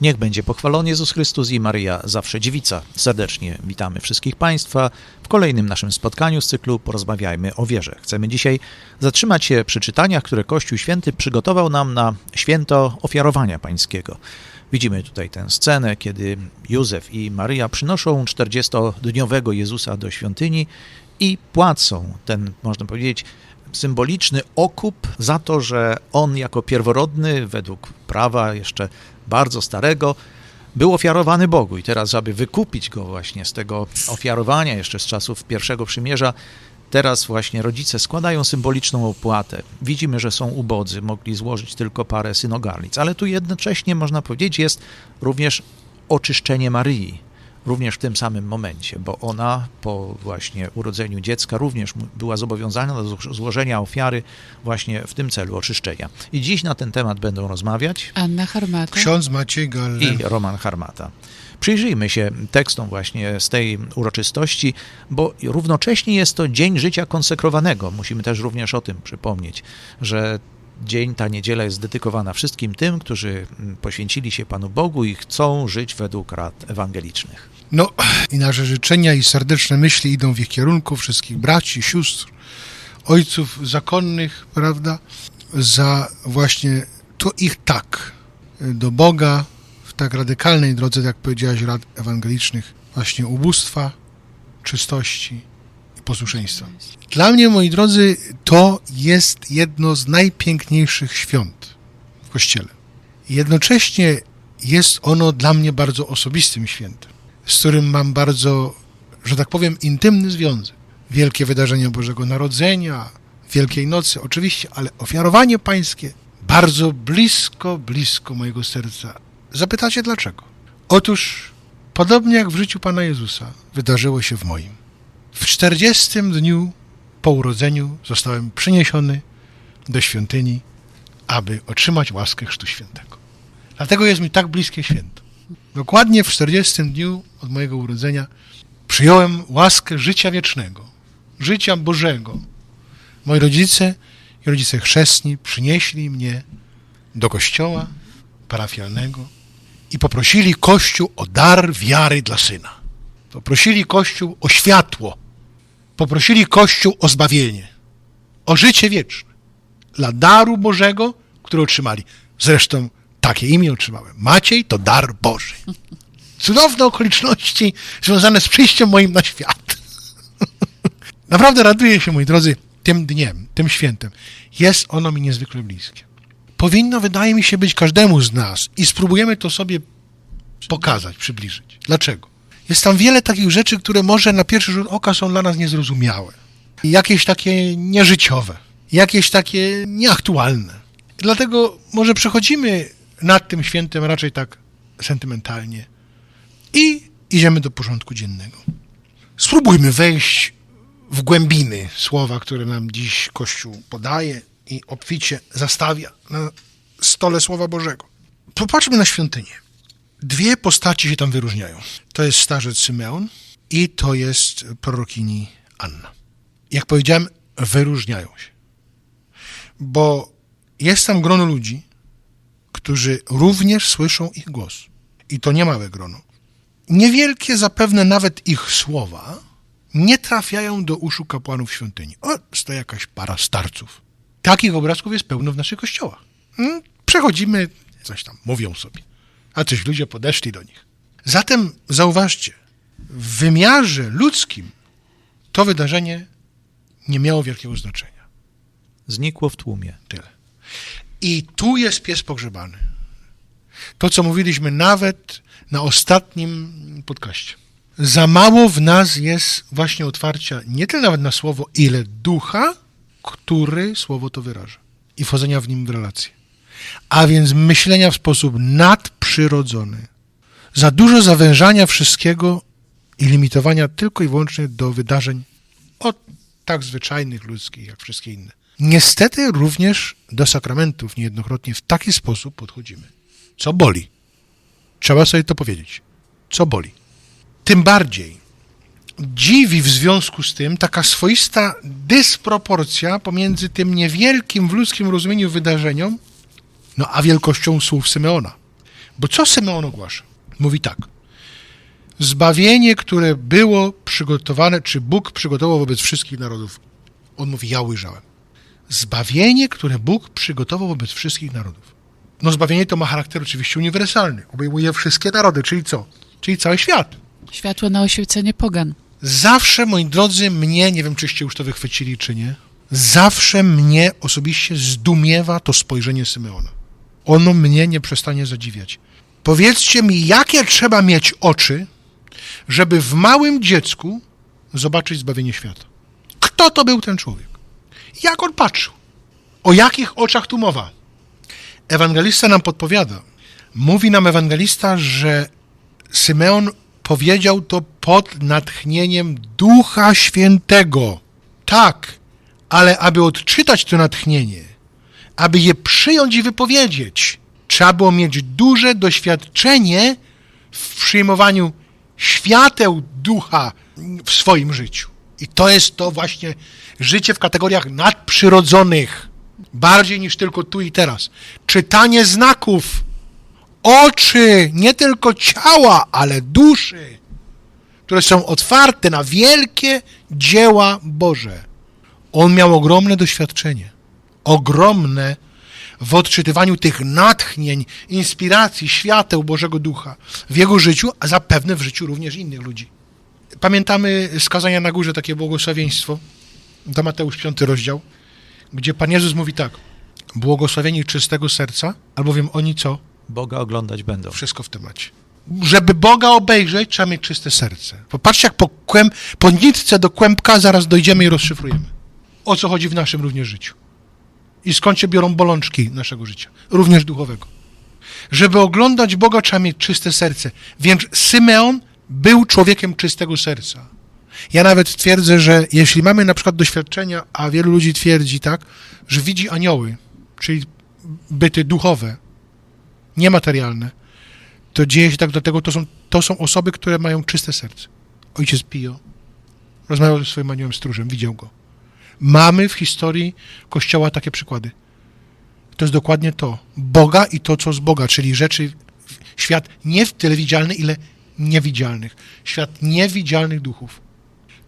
Niech będzie pochwalony Jezus Chrystus i Maryja zawsze dziewica. Serdecznie witamy wszystkich Państwa w kolejnym naszym spotkaniu z cyklu Porozmawiajmy o wierze. Chcemy dzisiaj zatrzymać się przy czytaniach, które Kościół Święty przygotował nam na święto ofiarowania pańskiego. Widzimy tutaj tę scenę, kiedy Józef i Maryja przynoszą 40-dniowego Jezusa do świątyni i płacą ten, można powiedzieć, symboliczny okup za to, że on jako pierworodny, według prawa jeszcze bardzo starego, był ofiarowany Bogu. I teraz, aby wykupić go właśnie z tego ofiarowania jeszcze z czasów pierwszego przymierza, teraz właśnie rodzice składają symboliczną opłatę. Widzimy, że są ubodzy, mogli złożyć tylko parę synogarlic, ale tu jednocześnie, można powiedzieć, jest również oczyszczenie Maryi również w tym samym momencie, bo ona po właśnie urodzeniu dziecka również była zobowiązana do złożenia ofiary właśnie w tym celu oczyszczenia. I dziś na ten temat będą rozmawiać Anna Harmata. Ksiądz Maciej Galler. i Roman Harmata. Przyjrzyjmy się tekstom właśnie z tej uroczystości, bo równocześnie jest to dzień życia konsekrowanego. Musimy też również o tym przypomnieć, że dzień, ta niedziela jest dedykowana wszystkim tym, którzy poświęcili się Panu Bogu i chcą żyć według rad ewangelicznych. No i nasze życzenia i serdeczne myśli idą w ich kierunku, wszystkich braci, sióstr, ojców zakonnych, prawda, za właśnie to ich tak do Boga w tak radykalnej drodze, jak powiedziałaś, rad ewangelicznych, właśnie ubóstwa, czystości posłuszeństwa. Dla mnie, moi drodzy, to jest jedno z najpiękniejszych świąt w Kościele. Jednocześnie jest ono dla mnie bardzo osobistym świętem, z którym mam bardzo, że tak powiem, intymny związek. Wielkie wydarzenia Bożego Narodzenia, Wielkiej Nocy, oczywiście, ale ofiarowanie pańskie bardzo blisko, blisko mojego serca. Zapytacie dlaczego? Otóż, podobnie jak w życiu Pana Jezusa, wydarzyło się w moim. W czterdziestym dniu po urodzeniu zostałem przyniesiony do świątyni, aby otrzymać łaskę Chrztu Świętego. Dlatego jest mi tak bliskie święto. Dokładnie w 40 dniu od mojego urodzenia przyjąłem łaskę życia wiecznego, życia Bożego. Moi rodzice i rodzice chrzestni przynieśli mnie do kościoła parafialnego i poprosili Kościół o dar wiary dla syna. Poprosili Kościół o światło. Poprosili Kościół o zbawienie, o życie wieczne dla daru Bożego, który otrzymali. Zresztą takie imię otrzymałem. Maciej to dar Boży. Cudowne okoliczności związane z przyjściem moim na świat. Naprawdę raduję się, moi drodzy, tym dniem, tym świętem. Jest ono mi niezwykle bliskie. Powinno, wydaje mi się, być każdemu z nas i spróbujemy to sobie pokazać, przybliżyć. Dlaczego? Jest tam wiele takich rzeczy, które może na pierwszy rzut oka są dla nas niezrozumiałe. Jakieś takie nieżyciowe, jakieś takie nieaktualne. Dlatego może przechodzimy nad tym świętem raczej tak sentymentalnie i idziemy do porządku dziennego. Spróbujmy wejść w głębiny słowa, które nam dziś Kościół podaje i obficie zastawia na stole Słowa Bożego. Popatrzmy na świątynię. Dwie postaci się tam wyróżniają. To jest starzec Symeon i to jest prorokini Anna. Jak powiedziałem, wyróżniają się. Bo jest tam grono ludzi, którzy również słyszą ich głos. I to nie małe grono. Niewielkie zapewne nawet ich słowa nie trafiają do uszu kapłanów świątyni. O, to jakaś para starców. Takich obrazków jest pełno w naszych kościołach. Przechodzimy, coś tam mówią sobie, a coś ludzie podeszli do nich. Zatem zauważcie, w wymiarze ludzkim to wydarzenie nie miało wielkiego znaczenia. Znikło w tłumie. Tyle. I tu jest pies pogrzebany. To, co mówiliśmy nawet na ostatnim podcaście. Za mało w nas jest właśnie otwarcia nie tyle nawet na słowo, ile ducha, który słowo to wyraża i wchodzenia w nim w relację. A więc myślenia w sposób nadprzyrodzony. Za dużo zawężania wszystkiego i limitowania tylko i wyłącznie do wydarzeń od tak zwyczajnych ludzkich, jak wszystkie inne. Niestety również do sakramentów niejednokrotnie w taki sposób podchodzimy. Co boli? Trzeba sobie to powiedzieć. Co boli? Tym bardziej dziwi w związku z tym taka swoista dysproporcja pomiędzy tym niewielkim w ludzkim rozumieniu wydarzeniom, no a wielkością słów Symeona. Bo co Symeon ogłasza? Mówi tak. Zbawienie, które było przygotowane, czy Bóg przygotował wobec wszystkich narodów. On mówi, ja ujrzałem. Zbawienie, które Bóg przygotował wobec wszystkich narodów. No zbawienie to ma charakter oczywiście uniwersalny. Obejmuje wszystkie narody, czyli co? Czyli cały świat. Światło na oświecenie pogan. Zawsze, moi drodzy, mnie, nie wiem czyście już to wychwycili czy nie, zawsze mnie osobiście zdumiewa to spojrzenie Symeona. Ono mnie nie przestanie zadziwiać. Powiedzcie mi, jakie trzeba mieć oczy, żeby w małym dziecku zobaczyć zbawienie świata? Kto to był ten człowiek? Jak on patrzył? O jakich oczach tu mowa? Ewangelista nam podpowiada. Mówi nam ewangelista, że Symeon powiedział to pod natchnieniem Ducha Świętego. Tak, ale aby odczytać to natchnienie, aby je przyjąć i wypowiedzieć, trzeba było mieć duże doświadczenie w przyjmowaniu świateł ducha w swoim życiu. I to jest to właśnie życie w kategoriach nadprzyrodzonych, bardziej niż tylko tu i teraz. Czytanie znaków, oczy, nie tylko ciała, ale duszy, które są otwarte na wielkie dzieła Boże. On miał ogromne doświadczenie, ogromne w odczytywaniu tych natchnień, inspiracji, świateł Bożego Ducha w jego życiu, a zapewne w życiu również innych ludzi. Pamiętamy skazania na górze, takie błogosławieństwo, to Mateusz 5 rozdział, gdzie Pan Jezus mówi tak, błogosławieni czystego serca, albowiem oni co? Boga oglądać będą. Wszystko w temacie. Żeby Boga obejrzeć, trzeba mieć czyste serce. Popatrzcie, jak po, kłęb, po nitce do kłębka zaraz dojdziemy i rozszyfrujemy. O co chodzi w naszym również życiu. I skąd się biorą bolączki naszego życia, również duchowego. Żeby oglądać Boga, trzeba mieć czyste serce. Więc Symeon był człowiekiem czystego serca. Ja nawet twierdzę, że jeśli mamy na przykład doświadczenia, a wielu ludzi twierdzi tak, że widzi anioły, czyli byty duchowe, niematerialne, to dzieje się tak dlatego, to są, to są osoby, które mają czyste serce. Ojciec Pio rozmawiał ze swoim aniołem stróżem, widział go. Mamy w historii Kościoła takie przykłady. To jest dokładnie to. Boga i to, co z Boga, czyli rzeczy, świat nie tyle widzialny, ile niewidzialnych. Świat niewidzialnych duchów.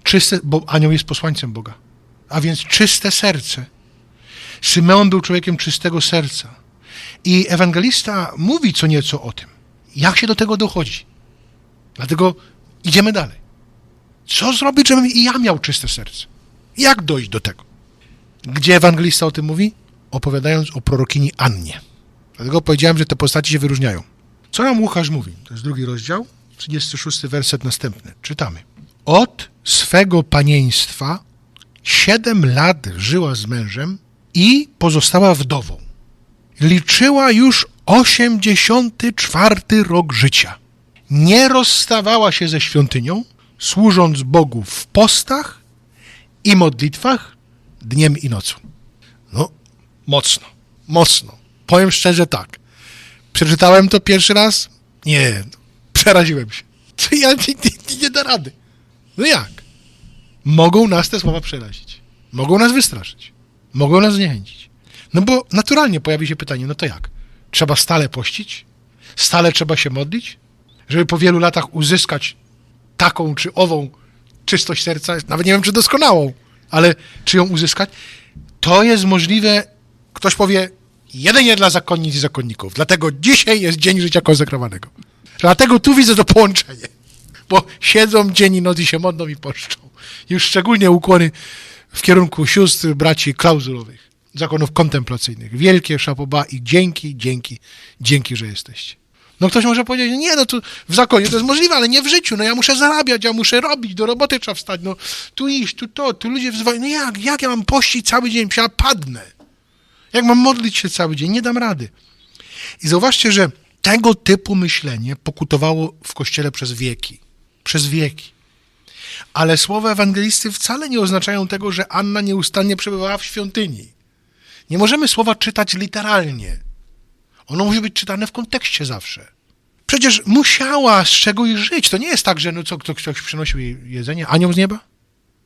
Czyste, bo anioł jest posłańcem Boga. A więc czyste serce. Symeon był człowiekiem czystego serca. I ewangelista mówi co nieco o tym. Jak się do tego dochodzi? Dlatego idziemy dalej. Co zrobić, żebym i ja miał czyste serce? Jak dojść do tego? Gdzie ewangelista o tym mówi? Opowiadając o prorokini Annie. Dlatego powiedziałem, że te postaci się wyróżniają. Co nam Łukasz mówi? To jest drugi rozdział, 36 werset następny. Czytamy. Od swego panieństwa siedem lat żyła z mężem i pozostała wdową liczyła już 84 rok życia. Nie rozstawała się ze świątynią, służąc Bogu w postach i modlitwach dniem i nocą. No, mocno, mocno. Powiem szczerze tak. Przeczytałem to pierwszy raz? Nie, przeraziłem się. Ja nie, nie, nie da rady. No jak? Mogą nas te słowa przerazić. Mogą nas wystraszyć. Mogą nas zniechęcić. No bo naturalnie pojawi się pytanie, no to jak? Trzeba stale pościć? Stale trzeba się modlić? Żeby po wielu latach uzyskać taką czy ową czystość serca, nawet nie wiem czy doskonałą, ale czy ją uzyskać? To jest możliwe, ktoś powie, jedynie dla zakonnic i zakonników. Dlatego dzisiaj jest Dzień Życia Konsekrowanego. Dlatego tu widzę to połączenie. Bo siedzą dzień i noc i się modlą i poszczą. Już szczególnie ukłony w kierunku sióstr, braci klauzulowych zakonów kontemplacyjnych. Wielkie szapoba i dzięki, dzięki, dzięki, że jesteście. No ktoś może powiedzieć, nie, no to w zakonie to jest możliwe, ale nie w życiu, no ja muszę zarabiać, ja muszę robić, do roboty trzeba wstać, no tu iść, tu to, tu ludzie wzywają, no jak, jak ja mam pościć cały dzień, ja padnę. Jak mam modlić się cały dzień, nie dam rady. I zauważcie, że tego typu myślenie pokutowało w Kościele przez wieki. Przez wieki. Ale słowa ewangelisty wcale nie oznaczają tego, że Anna nieustannie przebywała w świątyni. Nie możemy słowa czytać literalnie. Ono musi być czytane w kontekście zawsze. Przecież musiała z czegoś żyć. To nie jest tak, że no co, ktoś przynosił jej jedzenie, anioł z nieba?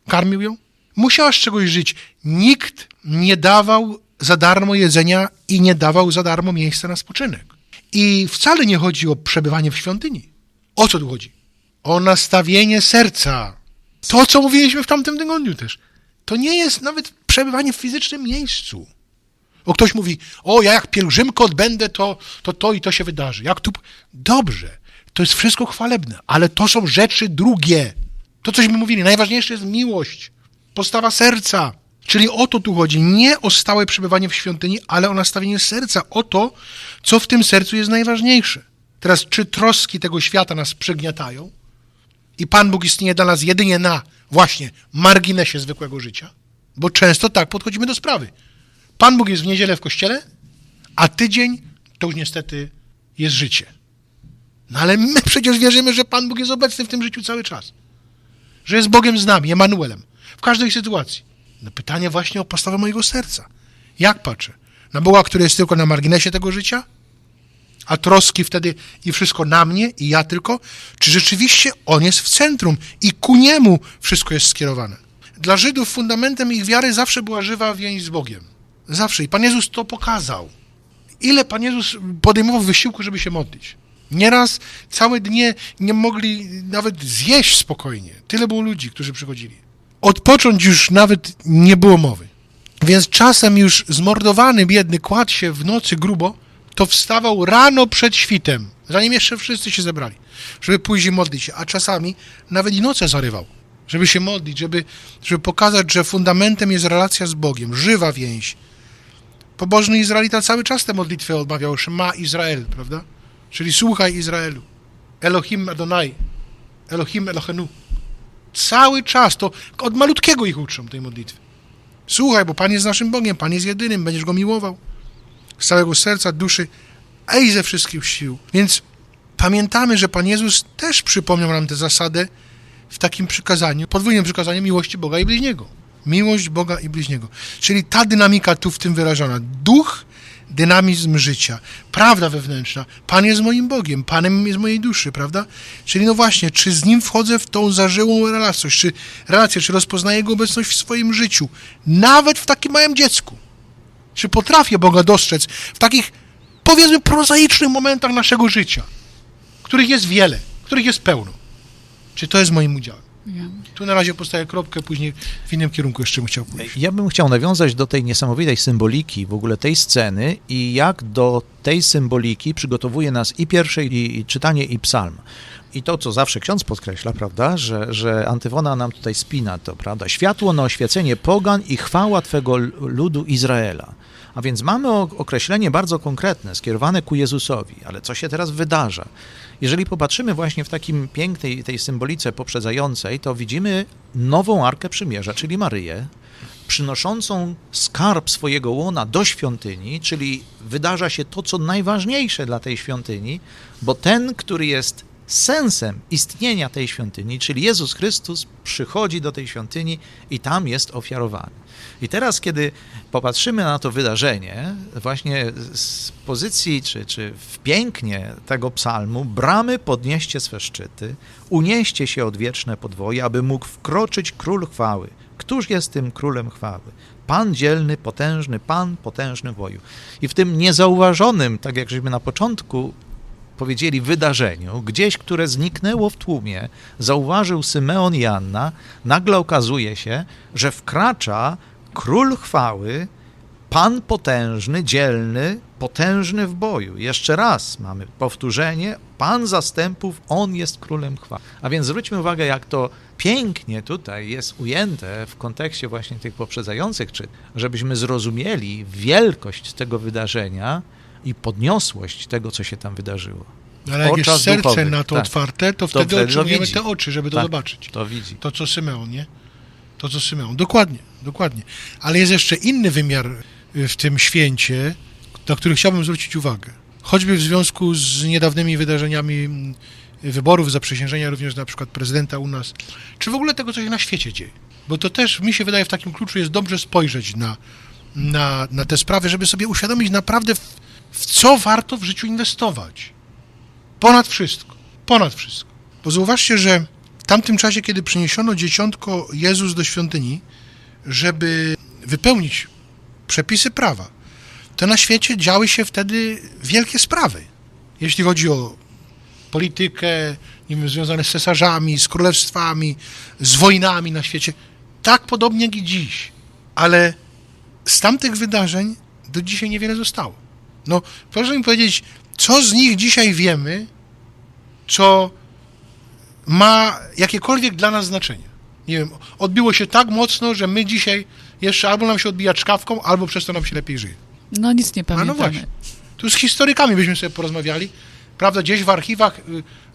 Karmił ją? Musiała z czegoś żyć. Nikt nie dawał za darmo jedzenia i nie dawał za darmo miejsca na spoczynek. I wcale nie chodzi o przebywanie w świątyni. O co tu chodzi? O nastawienie serca. To, co mówiliśmy w tamtym tygodniu też. To nie jest nawet przebywanie w fizycznym miejscu. O ktoś mówi, o ja jak pielgrzymkę odbędę, to, to to i to się wydarzy. Jak tu... Dobrze, to jest wszystko chwalebne, ale to są rzeczy drugie. To, cośmy mówili, najważniejsze jest miłość, postawa serca. Czyli o to tu chodzi. Nie o stałe przebywanie w świątyni, ale o nastawienie serca, o to, co w tym sercu jest najważniejsze. Teraz, czy troski tego świata nas przygniatają i Pan Bóg istnieje dla nas jedynie na właśnie marginesie zwykłego życia? Bo często tak podchodzimy do sprawy. Pan Bóg jest w niedzielę w kościele, a tydzień to już niestety jest życie. No ale my przecież wierzymy, że Pan Bóg jest obecny w tym życiu cały czas. Że jest Bogiem z nami, Emanuelem. W każdej sytuacji. No pytanie właśnie o postawę mojego serca. Jak patrzę? Na Boga, który jest tylko na marginesie tego życia? A troski wtedy i wszystko na mnie i ja tylko? Czy rzeczywiście On jest w centrum i ku Niemu wszystko jest skierowane? Dla Żydów fundamentem ich wiary zawsze była żywa więź z Bogiem. Zawsze. I Pan Jezus to pokazał. Ile Pan Jezus podejmował wysiłku, żeby się modlić. Nieraz całe dnie nie mogli nawet zjeść spokojnie. Tyle było ludzi, którzy przychodzili. Odpocząć już nawet nie było mowy. Więc czasem już zmordowany, biedny, kładł się w nocy grubo, to wstawał rano przed świtem, zanim jeszcze wszyscy się zebrali, żeby i modlić się. A czasami nawet i noce zarywał, żeby się modlić, żeby, żeby pokazać, że fundamentem jest relacja z Bogiem, żywa więź. Pobożny Izraelita cały czas te modlitwy odmawiał, że ma Izrael, prawda? Czyli słuchaj Izraelu. Elohim Adonai. Elohim Elohenu. Cały czas to od malutkiego ich uczą tej modlitwy. Słuchaj, bo Pan jest naszym Bogiem, Pan jest jedynym, będziesz go miłował z całego serca, duszy, a i ze wszystkich sił. Więc pamiętamy, że Pan Jezus też przypomniał nam tę zasadę w takim przykazaniu, podwójnym przykazaniu miłości Boga i bliźniego. Miłość Boga i bliźniego. Czyli ta dynamika tu w tym wyrażona. Duch, dynamizm życia, prawda wewnętrzna. Pan jest moim Bogiem, Panem jest mojej duszy, prawda? Czyli no właśnie, czy z Nim wchodzę w tą zażyłą relację, czy relację, czy rozpoznaję Jego obecność w swoim życiu, nawet w takim małym dziecku. Czy potrafię Boga dostrzec w takich, powiedzmy, prozaicznych momentach naszego życia, których jest wiele, których jest pełno. Czy to jest moim udziałem? Tu na razie postawię kropkę, później w innym kierunku jeszcze bym chciał pójść. Ja bym chciał nawiązać do tej niesamowitej symboliki w ogóle tej sceny i jak do tej symboliki przygotowuje nas i pierwsze i, i czytanie i psalm. I to, co zawsze ksiądz podkreśla, prawda, że, że Antywona nam tutaj spina to, prawda, światło na oświecenie pogan i chwała Twego ludu Izraela. A więc mamy określenie bardzo konkretne, skierowane ku Jezusowi. Ale co się teraz wydarza? Jeżeli popatrzymy właśnie w takim pięknej tej symbolice poprzedzającej, to widzimy nową Arkę Przymierza, czyli Maryję, przynoszącą skarb swojego łona do świątyni, czyli wydarza się to, co najważniejsze dla tej świątyni, bo ten, który jest sensem istnienia tej świątyni, czyli Jezus Chrystus, przychodzi do tej świątyni i tam jest ofiarowany. I teraz, kiedy popatrzymy na to wydarzenie, właśnie z pozycji czy, czy w pięknie tego psalmu, bramy podnieście swe szczyty, unieście się odwieczne podwoje, aby mógł wkroczyć król chwały. Któż jest tym królem chwały? Pan dzielny, potężny, Pan potężny w boju. I w tym niezauważonym, tak jak żeśmy na początku powiedzieli, wydarzeniu, gdzieś, które zniknęło w tłumie, zauważył Symeon i Anna, nagle okazuje się, że wkracza król chwały, Pan potężny, dzielny, potężny w boju. Jeszcze raz mamy powtórzenie, Pan zastępów, On jest królem chwały. A więc zwróćmy uwagę, jak to pięknie tutaj jest ujęte w kontekście właśnie tych poprzedzających czyn, żebyśmy zrozumieli wielkość tego wydarzenia i podniosłość tego, co się tam wydarzyło. Ale jak jest serce duchowych, na to tak. otwarte, to To wtedy wtedy otrzymujemy te oczy, żeby to Tak. zobaczyć. To widzi. To, co Symeon, nie? To, co Symeon. Dokładnie, dokładnie. Ale jest jeszcze inny wymiar y, w tym święcie, na który chciałbym zwrócić uwagę. Choćby w związku z niedawnymi wydarzeniami mm, wyborów, zaprzysiężenia również na przykład prezydenta u nas, czy w ogóle tego, co się na świecie dzieje. Bo to też, mi się wydaje, w takim kluczu jest dobrze spojrzeć na, na, na te sprawy, żeby sobie uświadomić naprawdę, w, w co warto w życiu inwestować. Ponad wszystko. Ponad wszystko. Bo zauważcie, że w tamtym czasie, kiedy przyniesiono dzieciątko Jezus do świątyni, żeby wypełnić przepisy prawa, to na świecie działy się wtedy wielkie sprawy. jeśli chodzi o politykę, nie wiem, związane z cesarzami, z królestwami, z wojnami na świecie, tak podobnie jak i dziś. Ale z tamtych wydarzeń do dzisiaj niewiele zostało. No, proszę mi powiedzieć, co z nich dzisiaj wiemy, co ma jakiekolwiek dla nas znaczenie. Nie wiem, odbiło się tak mocno, że my dzisiaj jeszcze albo nam się odbija czkawką, albo przez to nam się lepiej żyje. No nic nie A no pamiętamy. właśnie. Tu z historykami byśmy sobie porozmawiali, prawda, gdzieś w archiwach y,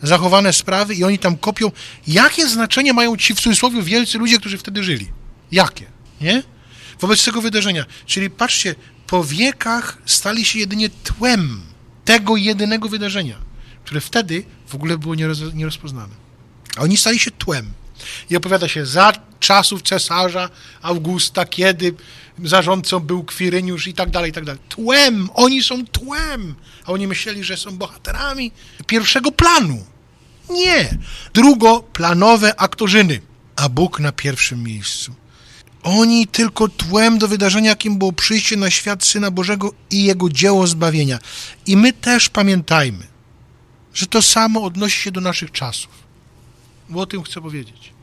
zachowane sprawy i oni tam kopią, jakie znaczenie mają ci w cudzysłowie wielcy ludzie, którzy wtedy żyli. Jakie, nie? Wobec tego wydarzenia. Czyli patrzcie, po wiekach stali się jedynie tłem tego jedynego wydarzenia, które wtedy w ogóle było nieroz, nierozpoznane. A oni stali się tłem. I opowiada się za czasów cesarza Augusta, kiedy zarządcą był Kwiryniusz i tak dalej, i tak dalej. Tłem! Oni są tłem! A oni myśleli, że są bohaterami pierwszego planu. Nie! Drugoplanowe aktorzyny, a Bóg na pierwszym miejscu. Oni tylko tłem do wydarzenia, jakim było przyjście na świat Syna Bożego i Jego dzieło zbawienia. I my też pamiętajmy, że to samo odnosi się do naszych czasów. Bo o tym chcę powiedzieć.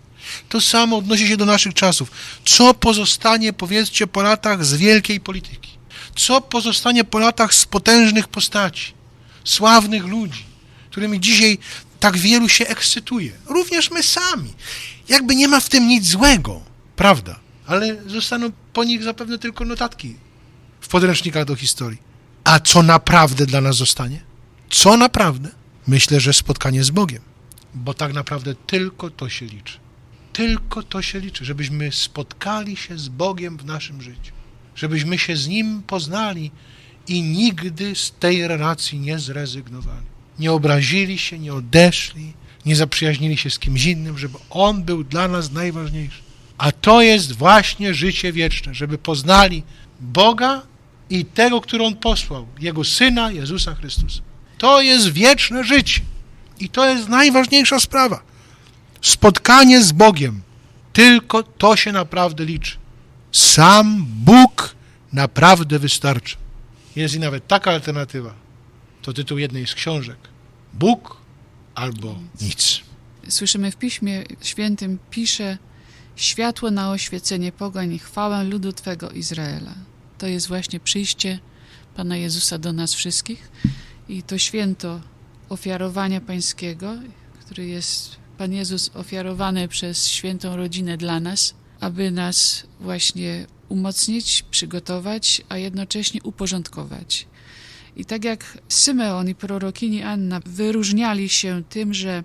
To samo odnosi się do naszych czasów. Co pozostanie, powiedzcie, po latach z wielkiej polityki? Co pozostanie po latach z potężnych postaci, sławnych ludzi, którymi dzisiaj tak wielu się ekscytuje? Również my sami. Jakby nie ma w tym nic złego, prawda? Ale zostaną po nich zapewne tylko notatki w podręcznikach do historii. A co naprawdę dla nas zostanie? Co naprawdę? Myślę, że spotkanie z Bogiem, bo tak naprawdę tylko to się liczy. Tylko to się liczy, żebyśmy spotkali się z Bogiem w naszym życiu, żebyśmy się z Nim poznali i nigdy z tej relacji nie zrezygnowali. Nie obrazili się, nie odeszli, nie zaprzyjaźnili się z kimś innym, żeby On był dla nas najważniejszy. A to jest właśnie życie wieczne, żeby poznali Boga i tego, który On posłał, Jego Syna, Jezusa Chrystusa. To jest wieczne życie. I to jest najważniejsza sprawa. Spotkanie z Bogiem. Tylko to się naprawdę liczy. Sam Bóg naprawdę wystarczy. Jest i nawet taka alternatywa. To tytuł jednej z książek. Bóg albo nic. Słyszymy w Piśmie Świętym pisze światło na oświecenie pogań i chwałę ludu Twego Izraela. To jest właśnie przyjście Pana Jezusa do nas wszystkich i to święto ofiarowania pańskiego, który jest Pan Jezus ofiarowany przez świętą rodzinę dla nas, aby nas właśnie umocnić, przygotować, a jednocześnie uporządkować. I tak jak Symeon i prorokini Anna wyróżniali się tym, że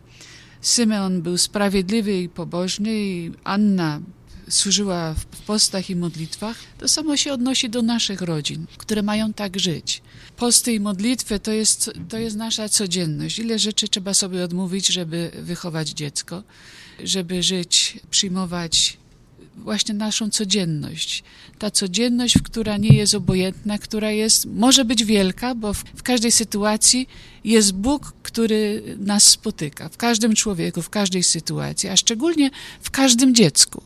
Symeon był sprawiedliwy i pobożny, i Anna służyła w postach i modlitwach, to samo się odnosi do naszych rodzin, które mają tak żyć. Posty i modlitwy to jest, to jest nasza codzienność. Ile rzeczy trzeba sobie odmówić, żeby wychować dziecko, żeby żyć, przyjmować właśnie naszą codzienność. Ta codzienność, która nie jest obojętna, która jest, może być wielka, bo w, w każdej sytuacji jest Bóg, który nas spotyka. W każdym człowieku, w każdej sytuacji, a szczególnie w każdym dziecku.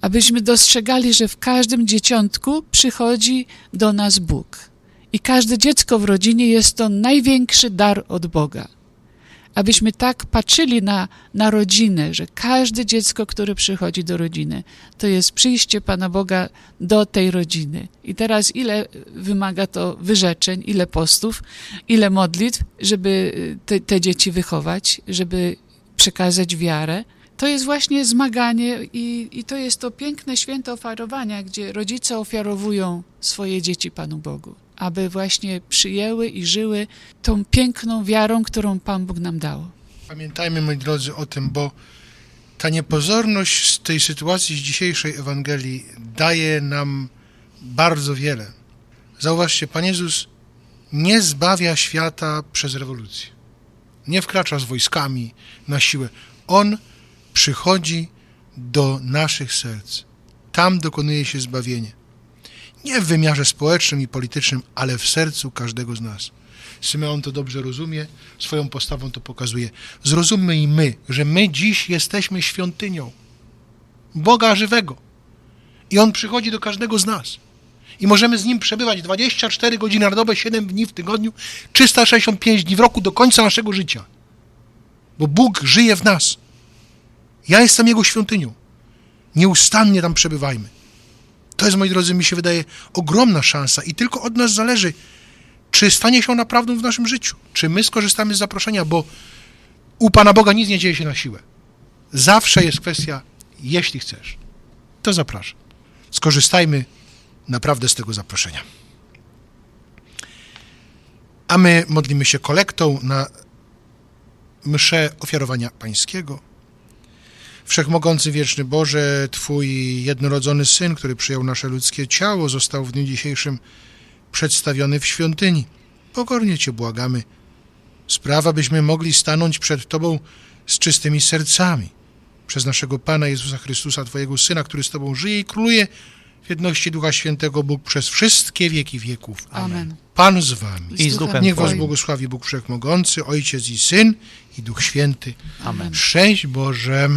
Abyśmy dostrzegali, że w każdym dzieciątku przychodzi do nas Bóg. I każde dziecko w rodzinie jest to największy dar od Boga abyśmy tak patrzyli na, na rodzinę, że każde dziecko, które przychodzi do rodziny, to jest przyjście Pana Boga do tej rodziny. I teraz ile wymaga to wyrzeczeń, ile postów, ile modlitw, żeby te, te dzieci wychować, żeby przekazać wiarę. To jest właśnie zmaganie i, i to jest to piękne święto ofiarowania, gdzie rodzice ofiarowują swoje dzieci Panu Bogu aby właśnie przyjęły i żyły tą piękną wiarą, którą Pan Bóg nam dał. Pamiętajmy, moi drodzy, o tym, bo ta niepozorność z tej sytuacji z dzisiejszej Ewangelii daje nam bardzo wiele. Zauważcie, Pan Jezus nie zbawia świata przez rewolucję. Nie wkracza z wojskami na siłę. On przychodzi do naszych serc. Tam dokonuje się zbawienie. Nie w wymiarze społecznym i politycznym, ale w sercu każdego z nas. Symeon to dobrze rozumie, swoją postawą to pokazuje. Zrozummy i my, że my dziś jesteśmy świątynią Boga żywego. I On przychodzi do każdego z nas. i możemy z Nim przebywać 24 godziny na dobę, 7 dni w tygodniu, 365 dni w roku do końca naszego życia. Bo Bóg żyje w nas. Ja jestem Jego świątynią. Nieustannie tam przebywajmy. To jest, moi drodzy, mi się wydaje ogromna szansa i tylko od nas zależy, czy stanie się ona prawdą w naszym życiu, czy my skorzystamy z zaproszenia, bo u Pana Boga nic nie dzieje się na siłę. Zawsze jest kwestia, jeśli chcesz, to zapraszam. Skorzystajmy naprawdę z tego zaproszenia. A my modlimy się kolektą na mszę ofiarowania pańskiego. Wszechmogący wieczny Boże, Twój jednorodzony Syn, który przyjął nasze ludzkie ciało, został w dniu dzisiejszym przedstawiony w świątyni. Pokornie Cię błagamy, sprawa, byśmy mogli stanąć przed Tobą z czystymi sercami. Przez naszego Pana Jezusa Chrystusa, Twojego Syna, który z Tobą żyje i króluje w jedności Ducha Świętego, Bóg przez wszystkie wieki wieków. Amen. Pan z Wami. I z duchem Niech Was błogosławi Bóg Wszechmogący, Ojciec i Syn i Duch Święty. Amen. Szczęść Boże.